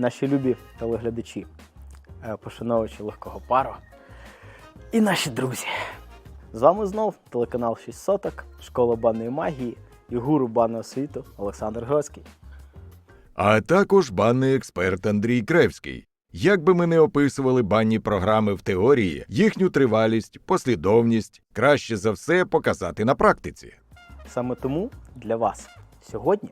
наші любі телеглядачі, е, пошановувачі легкого пару і наші друзі. З вами знов телеканал 6 соток, школа банної магії і гуру банного світу Олександр Гоцький. А також банний експерт Андрій Кревський. Як би ми не описували банні програми в теорії, їхню тривалість, послідовність краще за все показати на практиці. Саме тому для вас сьогодні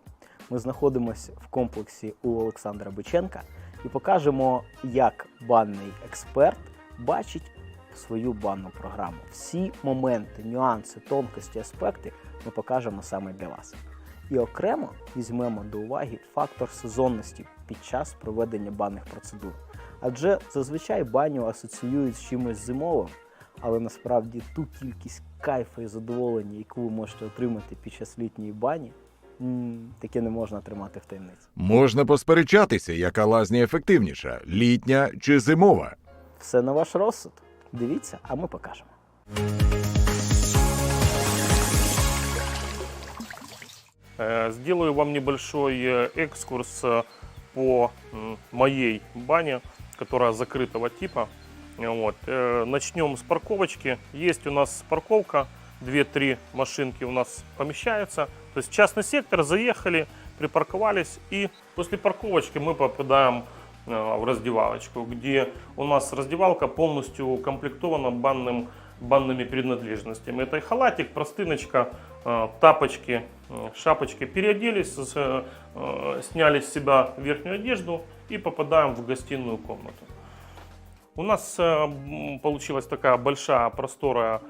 ми знаходимося в комплексі у Олександра Биченка і покажемо, як банний експерт бачить свою банну програму. Всі моменти, нюанси, тонкості, аспекти ми покажемо саме для вас. І окремо візьмемо до уваги фактор сезонності під час проведення банних процедур. Адже зазвичай баню асоціюють з чимось зимовим, але насправді ту кількість кайфу і задоволення, яку ви можете отримати під час літньої бані, таке не можна тримати в таємниці. Можна посперечатися, яка лазня ефективніша літня чи зимова. Все на ваш розсуд. Дивіться, а ми покажемо. Э, Сделаю вам небольшой э, экскурс э, по м, моей бане, которая закрытого типа. Вот. э, Начнем с парковочки. Есть у нас парковка, 2-3 машинки у нас помещаются. То есть частный сектор, заехали, припарковались и после парковочки мы попадаем э, в раздевалочку, где у нас раздевалка полностью укомплектована банным, банными принадлежностями. Это и халатик, простыночка, э, тапочки, э, шапочки. Переоделись, сняли с себя верхнюю одежду и попадаем в гостиную комнату. У нас получилась такая большая, просторая,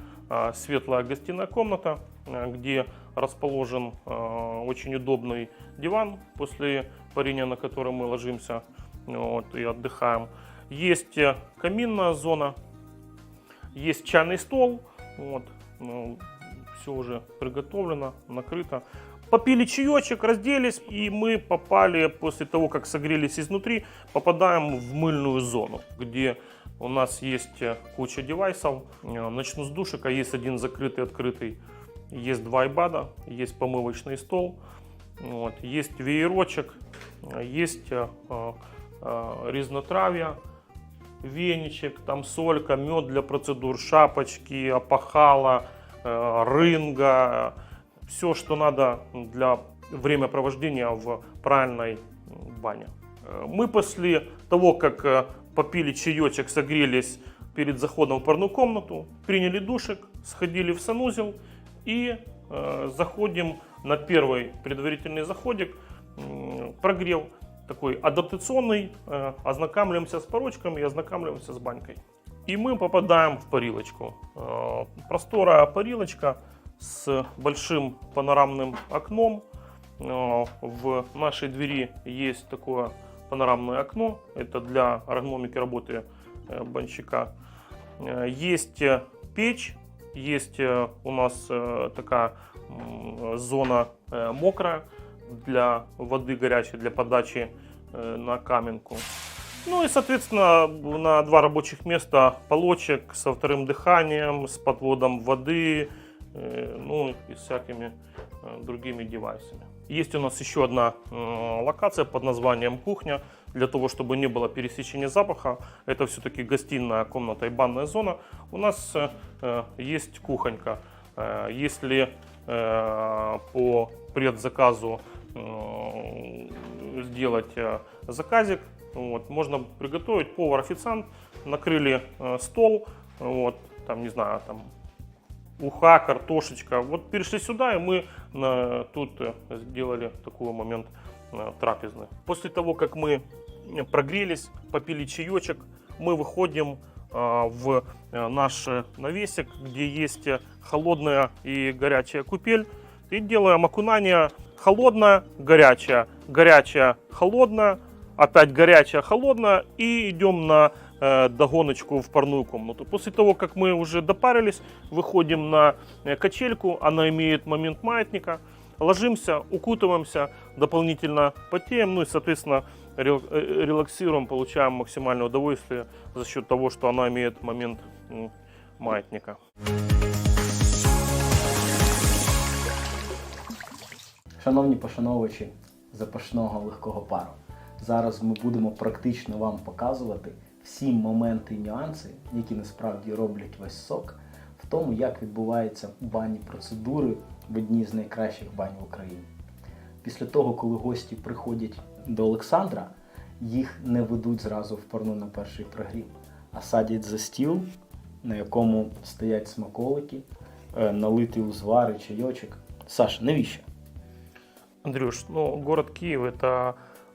светлая гостиная комната, где расположен э, очень удобный диван, после парения на котором мы ложимся вот, и отдыхаем. Есть э, каминная зона, есть чайный стол, вот, все уже приготовлено, накрыто. Попили чаечек, разделись, и мы попали, после того, как согрелись изнутри, попадаем в мыльную зону, где у нас есть э, куча девайсов. Начну с душика, есть один закрытый, открытый, есть два айбада, есть помывочный стол, вот, есть веерочек, есть э, э, э, разнотравья, веничек, там солька, мед для процедур, шапочки, опахала, э, рынга, все, что надо для времяпровождения в правильной бане. Э, Мы после того, как э, попили чаечек, согрелись перед заходом в парную комнату, приняли душик, сходили в санузел и э, заходим на первый предварительный заходик, м, прогрев такой адаптационный, э, ознакомливаемся с порочками и ознакомливаемся с банькой. И мы попадаем в парилочку. Э, Просторая парилочка с большим панорамным окном. Э, В нашей двери есть такое панорамное окно. Это для эргономики работы э, банщика. Э, Есть э, печь, есть э, у нас э, такая зона э, мокрая для воды горячей, для подачи на каменку. Ну и, соответственно, на два рабочих места полочек со вторым дыханием, с подводом воды, ну и всякими другими девайсами. Есть у нас еще одна локация под названием кухня. Для того, чтобы не было пересечения запаха, это все-таки гостиная комната и банная зона. У нас э, э, есть кухонька. Э, Если по предзаказу сделать заказик, вот, можно приготовить повар-официант, накрыли стол, вот, там, не знаю, там, уха, картошечка. Вот перешли сюда, и мы э, тут сделали такой момент э, трапезный. После того, как мы э, прогрелись, попили чаечек, мы выходим э, в наш навесик, где есть холодная и горячая купель, и делаем окунание холодная, горячая, горячая, холодная, опять горячая, холодная, и идем на догоночку в парную комнату. После того, как мы уже допарились, выходим на качельку, она имеет момент маятника, ложимся, укутываемся, дополнительно потеем, ну и, соответственно, э, релаксируем, получаем максимальное удовольствие за счет того, что она имеет момент маятника. Шановні пошановувачі запашного легкого пару, Зараз ми будемо практично вам показувати всі моменти і нюанси, які насправді роблять весь сок, в тому, як відбуваються банні процедури в одній з найкращих бань в Україні. Після того, коли гості приходять до Олександра, їх не ведуть зразу в парну на перший прогрів, а садять за стіл, на якому стоять смаколики, е, налитий узвар і чайочок. Саша, навіщо? Андрюш, ну, город Киев это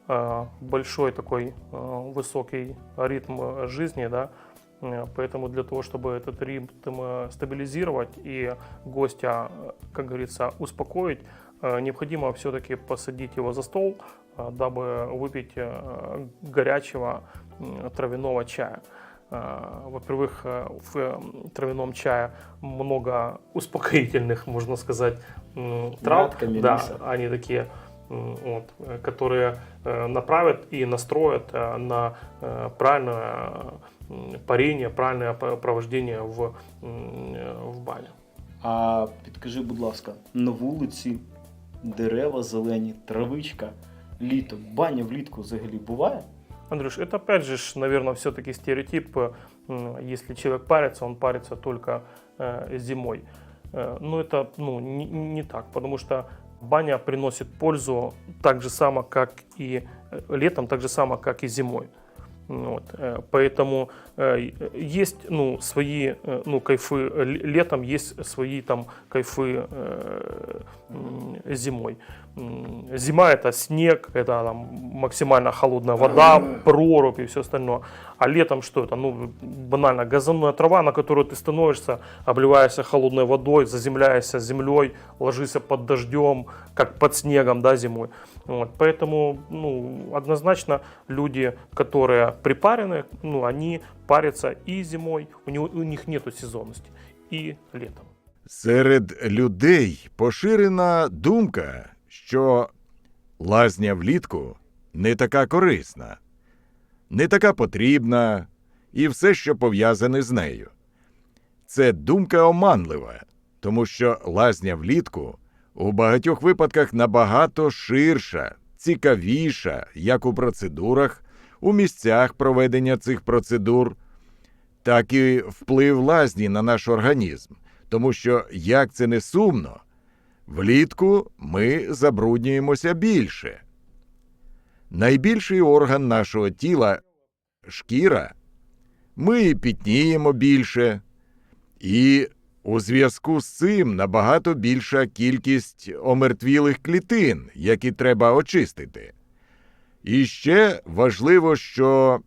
э, большой такой э, высокий ритм э, жизни, да, Э, поэтому для того, чтобы этот ритм э, стабилизировать и гостя, э, как говорится, успокоить, э, необходимо все-таки посадить его за стол, э, дабы выпить э, горячего м, травяного чая. Э, Во-первых, э, в э, травяном чае много успокоительных, можно сказать, м, трав. Мятка, Да, мелиса. они такие, м, вот, э, которые э, направят и настроят э, на э, правильное м, парение, правильное п- провождение в, м, э, в бане. А підкажи, будь ласка, на вулиці дерева зелені, травичка, літо, баня влітку взагалі буває? Андрюш, это опять же, наверное, все-таки стереотип. э, м, Если человек парится, он парится только э, зимой. Э, Но это ну, не, не так, потому что баня приносит пользу так же само, как и э, летом, так же само, как и зимой. Вот, э, поэтому э, есть ну, свои э, ну, кайфы летом, есть свои там кайфы зимой. Зима это снег, это там максимально холодная вода, прорубь и все остальное. А летом что это? Ну, банально, газонная трава, на которую ты становишься, обливаешься холодной водой, заземляешься землей, ложишься под дождем, как под снегом, да, зимой. Вот. Поэтому, ну, однозначно люди, которые припарены, ну, они парятся и зимой, у, него, у них нету сезонности, и летом. Серед людей поширена думка, що лазня влітку не така корисна, не така потрібна і все, що пов'язане з нею. Це думка оманлива, тому що лазня влітку у багатьох випадках набагато ширша, цікавіша, як у процедурах, у місцях проведення цих процедур, так і вплив лазні на наш організм. Тому що, як це не сумно, влітку ми забруднюємося більше. Найбільший орган нашого тіла шкіра, ми пітніємо більше, і у зв'язку з цим набагато більша кількість омертвілих клітин, які треба очистити. І ще важливо, що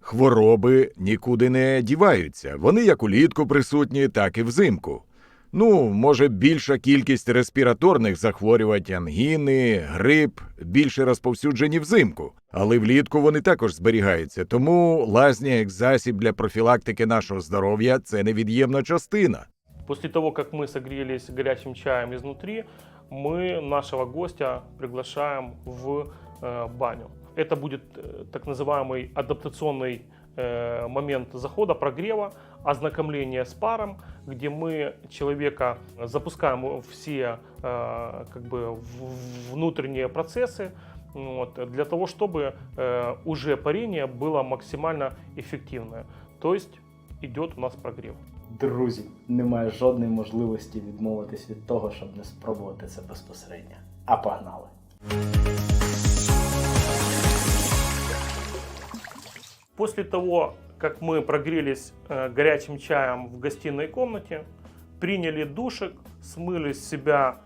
Хвороби нікуди не діваються. Вони як улітку присутні, так і взимку. Ну, може, більша кількість респіраторних захворювань, ангіни, грип більше розповсюджені взимку, але влітку вони також зберігаються. Тому лазня як засіб для профілактики нашого здоров'я це невід'ємна частина. После того, как мы согрелись горячим чаем изнутри, мы нашего гостя приглашаем в э, баню. Это будет э, так называемый адаптационный э, момент захода, прогрева, ознакомления с паром, где мы человека запускаем все э, как бы в- внутренние процессы, вот, для того, чтобы э, уже парение было максимально эффективное. То есть идет у нас прогрев. Друзі, немає жодної можливості відмовитись від того, щоб не спробувати це безпосередньо. А погнали! После того, как мы прогрелись э, горячим чаем в гостиной комнате, приняли душик, смыли с себя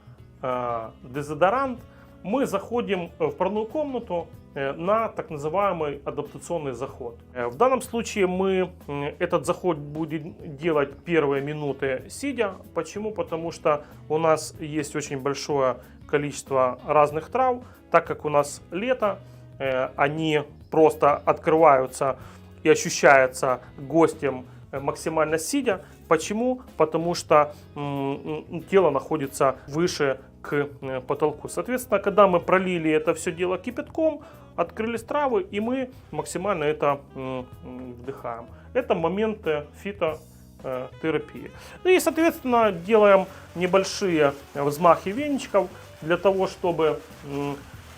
э, дезодорант, мы заходим в парную комнату э, на так называемый адаптационный заход. Э, В данном случае мы этот заход будем делать первые минуты сидя. Почему? Потому что у нас есть очень большое количество разных трав, так как у нас лето, э, они просто открываются и ощущаются гостем э, максимально сидя. Почему? Потому что тело находится выше к э, потолку. Соответственно, когда мы пролили это все дело кипятком, открылись травы, и мы максимально это вдыхаем. Это моменты фитотерапии. Ну И, соответственно, делаем небольшие взмахи веничков для того, чтобы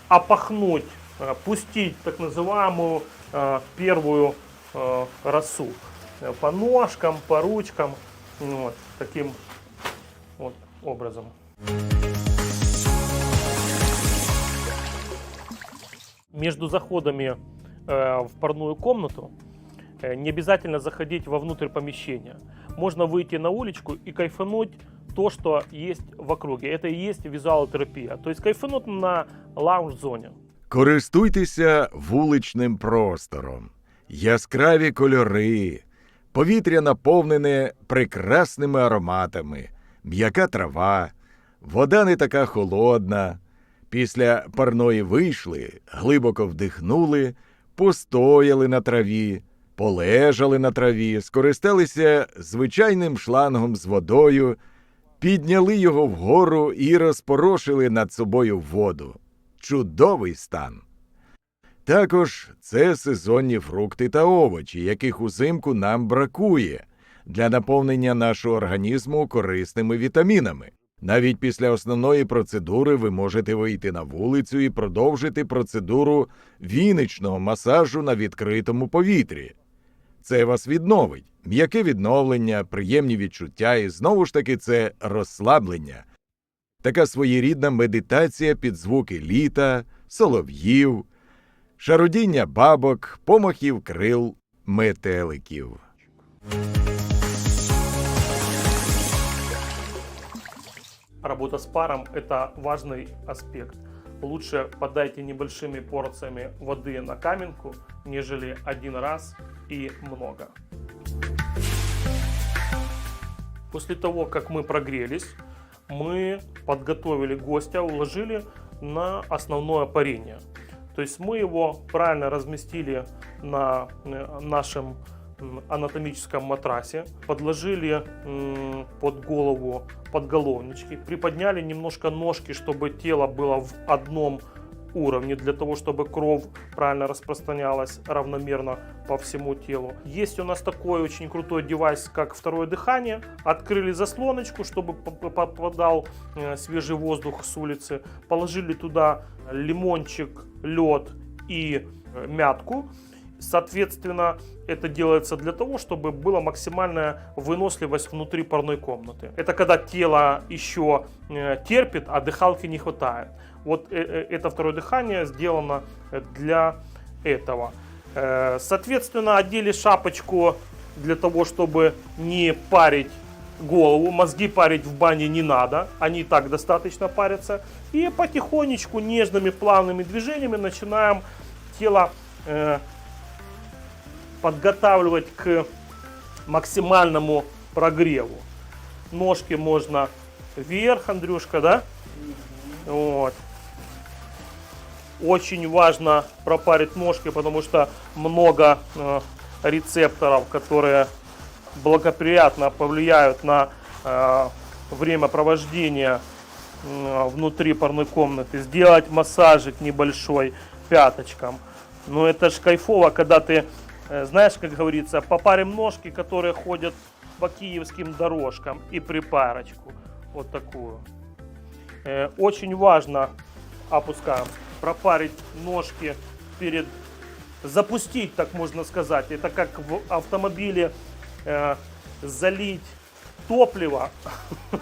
опахнуть э, пустить так называемую э, первую э, росу Э, по ножкам, по ручкам, ну вот, таким вот образом. Между заходами э, в парную комнату э, не обязательно заходить вовнутрь помещения. Можно выйти на уличку и кайфануть то, что есть в округе. Это и есть визуалотерапия. То есть кайфануть на лаунж-зоне. Користуйтеся вуличним простором. Яскраві кольори, повітря наповнене прекрасними ароматами, м'яка трава, вода не така холодна. Після парної вийшли, глибоко вдихнули, постояли на траві, полежали на траві, скористалися звичайним шлангом з водою, підняли його вгору і розпорошили над собою воду. Чудовий стан. Також це сезонні фрукти та овочі, яких узимку нам бракує для наповнення нашого організму корисними вітамінами. Навіть після основної процедури ви можете вийти на вулицю і продовжити процедуру віничного масажу на відкритому повітрі. Це вас відновить, м'яке відновлення, приємні відчуття і знову ж таки це розслаблення. Така своєрідна медитація під звуки літа, солов'їв, шарудіння бабок, помахів крил метеликів. Работа с паром – это важный аспект. Лучше подайте небольшими порциями воды на каменку, нежели один раз и много. После того, как мы прогрелись, мы подготовили гостя, уложили на основное парение. То есть мы его правильно разместили на э, нашем м, анатомическом матрасе, подложили м, под голову подголовнички, приподняли немножко ножки, чтобы тело было в одном уровне, для того, чтобы кровь правильно распространялась равномерно по всему телу. Есть у нас такой очень крутой девайс, как второе дыхание. Открыли заслоночку, чтобы попадал э, свежий воздух с улицы. Положили туда лимончик, лед и э, мятку. Соответственно, это делается для того, чтобы была максимальная выносливость внутри парной комнаты. Это когда тело еще э, терпит, а дыхалки не хватает. Вот э, э, это второе дыхание сделано э, для этого. Соответственно, одели шапочку для того, чтобы не парить голову. Мозги парить в бане не надо, они и так достаточно парятся. И потихонечку, нежными, плавными движениями начинаем тело э, подготавливать к максимальному прогреву. Ножки можно вверх, Андрюшка, да? Вот. Очень важно пропарить ножки, потому что много э, рецепторов, которые благоприятно повлияют на э, времяпровождение э, внутри парной комнаты. Сделать массажик небольшой пяточкам. Ну это ж кайфово, когда ты, э, знаешь, как говорится, попарим ножки, которые ходят по киевским дорожкам и припарочку. Вот такую. Э, Очень важно, опускаем, пропарить ножки перед, запустить, так можно сказать. Это как в автомобиле э, залить топливо.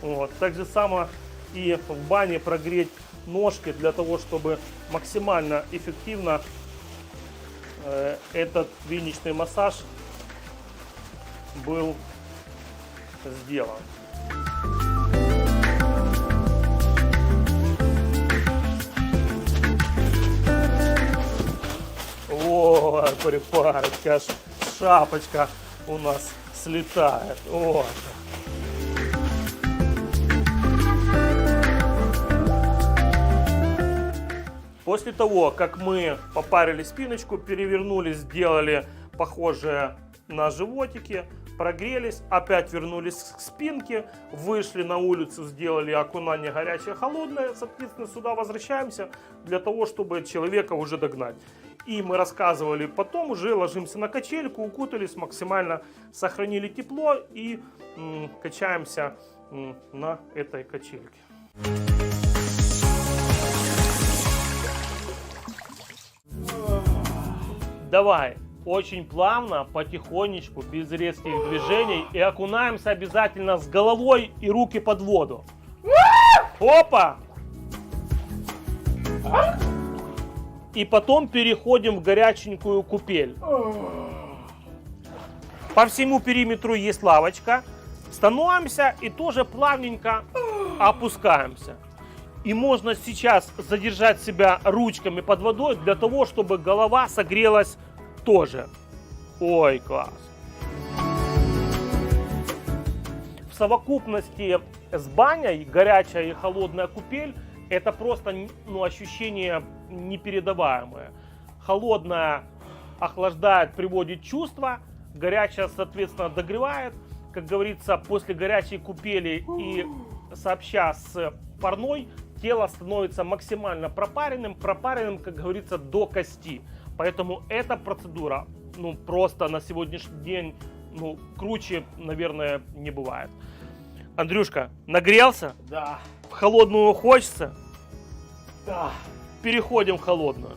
Вот. Так же само и в бане прогреть ножки для того, чтобы максимально эффективно э, этот виничный массаж был сделан. Вот, припарочка, аж шапочка у нас слетает. Вот. После того, как мы попарили спиночку, перевернулись, сделали похожее на животики, прогрелись, опять вернулись к спинке, вышли на улицу, сделали окунание горячее-холодное, соответственно, сюда возвращаемся для того, чтобы человека уже догнать. И мы рассказывали потом, уже ложимся на качельку, укутались максимально, сохранили тепло и м, качаемся м, на этой качельке. Давай. Очень плавно, потихонечку, без резких движений. И окунаемся обязательно с головой и руки под воду. Опа! И потом переходим в горяченькую купель. По всему периметру есть лавочка. Становимся и тоже плавненько опускаемся. И можно сейчас задержать себя ручками под водой для того, чтобы голова согрелась тоже. Ой, класс. В совокупности с баней, горячая и холодная купель, это просто ну, ощущение непередаваемое. Холодная охлаждает, приводит в чувство, горячая, соответственно, догревает. Как говорится, после горячей купели и сообща с парной, тело становится максимально пропаренным, пропаренным, как говорится, до кости. Поэтому эта процедура, ну, просто на сегодняшний день, ну, круче, наверное, не бывает. Андрюшка, нагрелся? Да. В холодную хочется? Да. Переходим в холодную.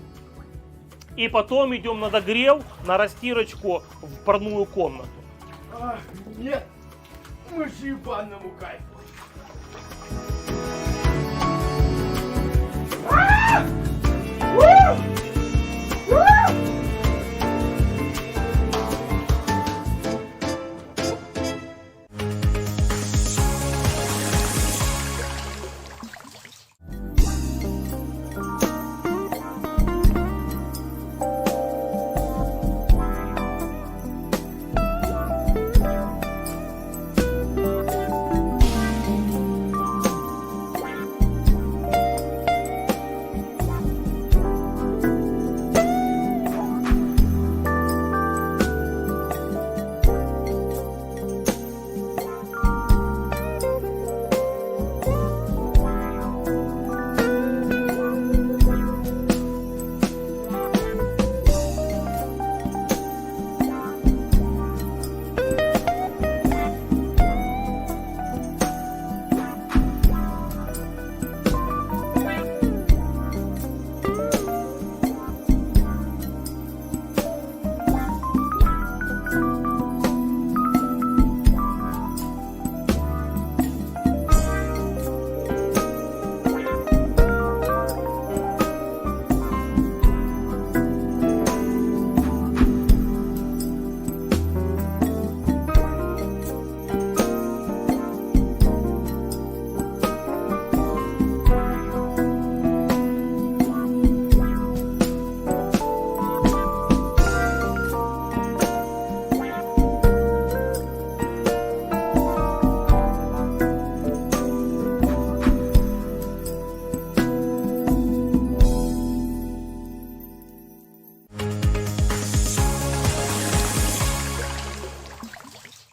И потом идем на догрев, на растирочку в парную комнату. Нет. Мы же банному кайфу.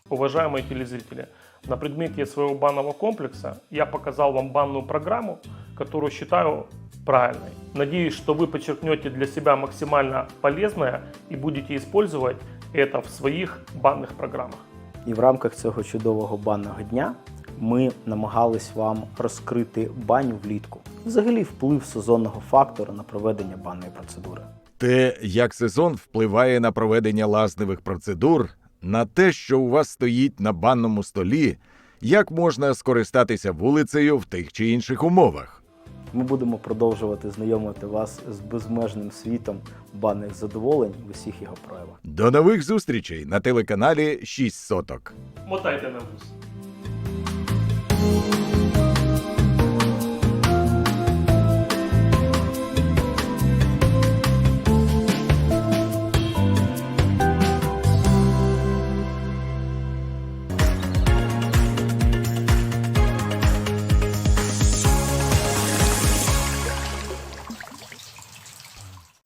Уважаемые телезрители, на предмете своего банного комплекса я показал вам банную программу, которую считаю правильной. Надеюсь, что вы подчеркнете для себя максимально полезное и будете использовать это в своих банных программах. І в рамках цього чудового банного дня ми намагались вам розкрити баню влітку. Взагалі вплив сезонного фактора на проведення банної процедури. Те, як сезон впливає на проведення лазневих процедур, на те, що у вас стоїть на банному столі, як можна скористатися вулицею в тих чи інших умовах. Ми будемо продовжувати знайомити вас з безмежним світом банних задоволень в усіх його проявах. До нових зустрічей на телеканалі 6 соток. Мотайте на вус.